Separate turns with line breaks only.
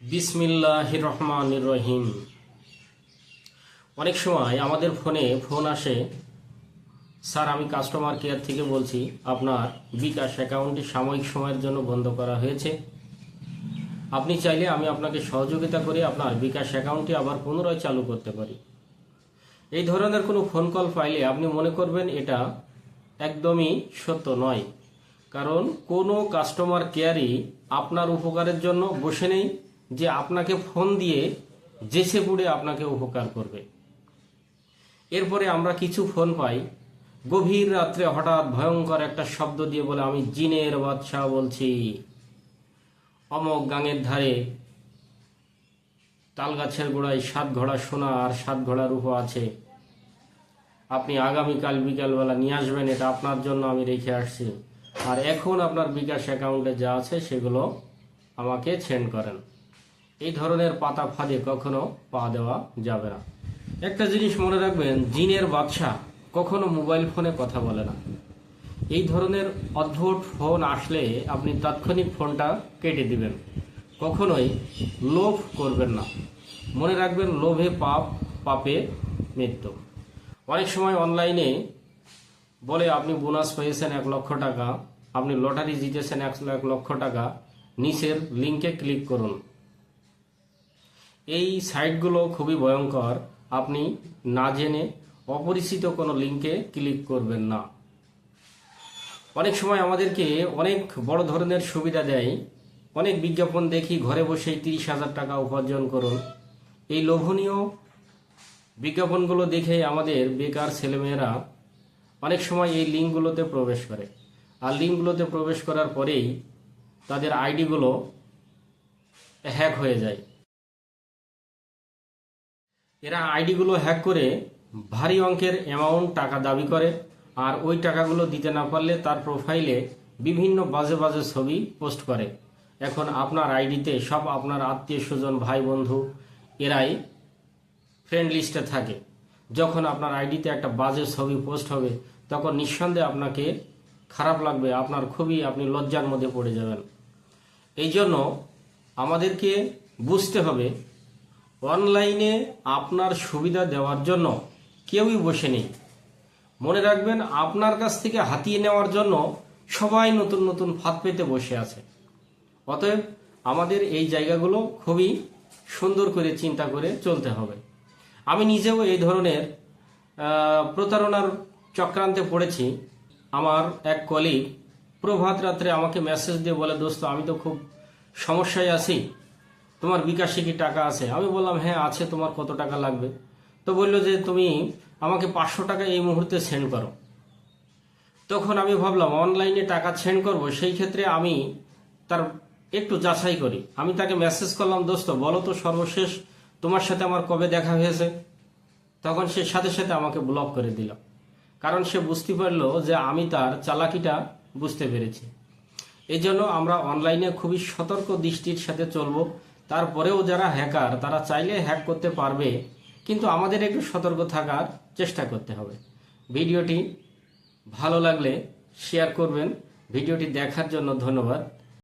বিসমিল্লাহ রহমান রহিম অনেক সময় আমাদের ফোনে ফোন আসে, স্যার, আমি কাস্টমার কেয়ার থেকে বলছি, আপনার বিকাশ অ্যাকাউন্টটি সাময়িক সময়ের জন্য বন্ধ করা হয়েছে। আপনি চাইলে আমি আপনাকে সহযোগিতা করে আপনার বিকাশ অ্যাকাউন্টটি আবার পুনরায় চালু করতে পারি। এই ধরনের কোনো ফোন কল পাইলে আপনি মনে করবেন এটা একদমই সত্য নয়, কারণ কোনো কাস্টমার কেয়ারই আপনার উপকারের জন্য বসে নেই। যে আপনাকে ফোন দিয়ে জেসে পুড়ে আপনাকে উপকার করবে। এরপরে আমরা কিছু ফোন পাই। গভীর রাত্রে হঠাৎ ভয়ঙ্কর একটা শব্দ দিয়ে বলে, আমি জিনের বাদশাহ বলছি। অমক গাঙের ধারে তাল গাছের গোড়ায় সাত ঘোড়া সোনা আর সাত ঘোড়া রূপো আছে। আপনি আগামীকাল বিকালবেলা নিয়ে আসবেন, এটা আপনার জন্য আমি রেখে আসছি। আর এখন আপনার বিকাশ অ্যাকাউন্টে যা আছে সেগুলো আমাকে সেন্ড করেন। এই ধরনের পাতা ফাঁদে কখনো পা দেওয়া যাবে না। একটা জিনিস মনে রাখবেন, জিনের বাদশা কখনো মোবাইল ফোনে কথা বলে না। এই ধরনের অদ্ভুত ফোন আসলে আপনি তাৎক্ষণিক ফোনটা কেটে দিবেন। কখনোই লোভ করবেন না। মনে রাখবেন, লোভে পাপ, পাপে মৃত্যু। অনেক সময় অনলাইনে বলে, আপনি বোনাস পেয়েছেন এক লক্ষ টাকা, আপনি লটারি জিতেছেন এক লক্ষ টাকা। নিচের লিঙ্কে ক্লিক করুন। এই সাইটগুলো খুবই ভয়ঙ্কর। আপনি না জেনে অপরিচিত কোনো লিঙ্কে ক্লিক করবেন না। অনেক সময় আমাদেরকে অনেক বড় ধরনের সুবিধা দেয়। অনেক বিজ্ঞাপন দেখি ঘরে বসেই তিরিশ হাজার টাকা উপার্জন করুন। এই লোভনীয় বিজ্ঞাপনগুলো দেখে আমাদের বেকার ছেলেমেয়েরা অনেক সময় এই লিঙ্কগুলোতে প্রবেশ করে। আর লিঙ্কগুলোতে প্রবেশ করার পরেই তাদের আইডিগুলো হ্যাক হয়ে যায়। এরা আইডিগুলো হ্যাক করে ভারী অঙ্কের অ্যামাউন্ট টাকা দাবি করে, আর ওই টাকাগুলো দিতে না পারলে তার প্রোফাইলে বিভিন্ন বাজে বাজে ছবি পোস্ট করে। এখন আপনার আইডিতে সব আপনার আত্মীয় স্বজন, ভাই বন্ধু, এরাই ফ্রেন্ড লিস্টে থাকে। যখন আপনার আইডিতে একটা বাজে ছবি পোস্ট হবে, তখন নিঃসন্দেহে আপনাকে খারাপ লাগবে, আপনার খুবই আপনি লজ্জার মধ্যে পড়ে যাবেন। এই জন্য আমাদেরকে বুঝতে হবে অনলাইনে আপনার সুবিধা দেওয়ার জন্য কেউই বসে নেই। মনে রাখবেন, আপনার কাছ থেকে হাতিয়ে নেওয়ার জন্য সবাই নতুন নতুন ফাঁদ পেতে বসে আছে। অতএব আমাদের এই জায়গাগুলো খুবই সুন্দর করে চিন্তা করে চলতে হবে। আমি নিজেও এই ধরনের প্রতারণার চক্রান্তে পড়েছি। আমার এক কলিগ প্রভাত রাত্রে আমাকে মেসেজ দিয়ে বলে, দোস্ত, আমি তো খুব সমস্যায় আছি। তোমার বিকাশে কি টাকা আছে? আমি বললাম হ্যাঁ আছে, তোমার কত টাকা লাগবে? তো বলল যে, তুমি আমাকে পাঁচশো টাকা এই মুহূর্তে সেন্ড করো। তখন আমি ভাবলাম, অনলাইনে টাকা সেন্ড করব, সেই ক্ষেত্রে আমি তার একটু যাচাই করি। আমি তাকে মেসেজ করলাম, দোস্ত, বলো তো সর্বশেষ তোমার সাথে আমার কবে দেখা হয়েছে? তখন সে সাথে সাথে আমাকে ব্লক করে দিল। কারণ সে বুঝতে পারল যে আমি তার চালাকিটা বুঝতে পেরেছি। এই জন্য আমরা অনলাইনে খুবই সতর্ক দৃষ্টির সাথে চলবো। তারপরেও যারা হ্যাকার তারা চাইলে হ্যাক করতে পারবে, কিন্তু আমাদের একটু সতর্ক থাকার চেষ্টা করতে হবে। ভিডিওটি ভালো লাগলে শেয়ার করবেন। ভিডিওটি দেখার জন্য ধন্যবাদ।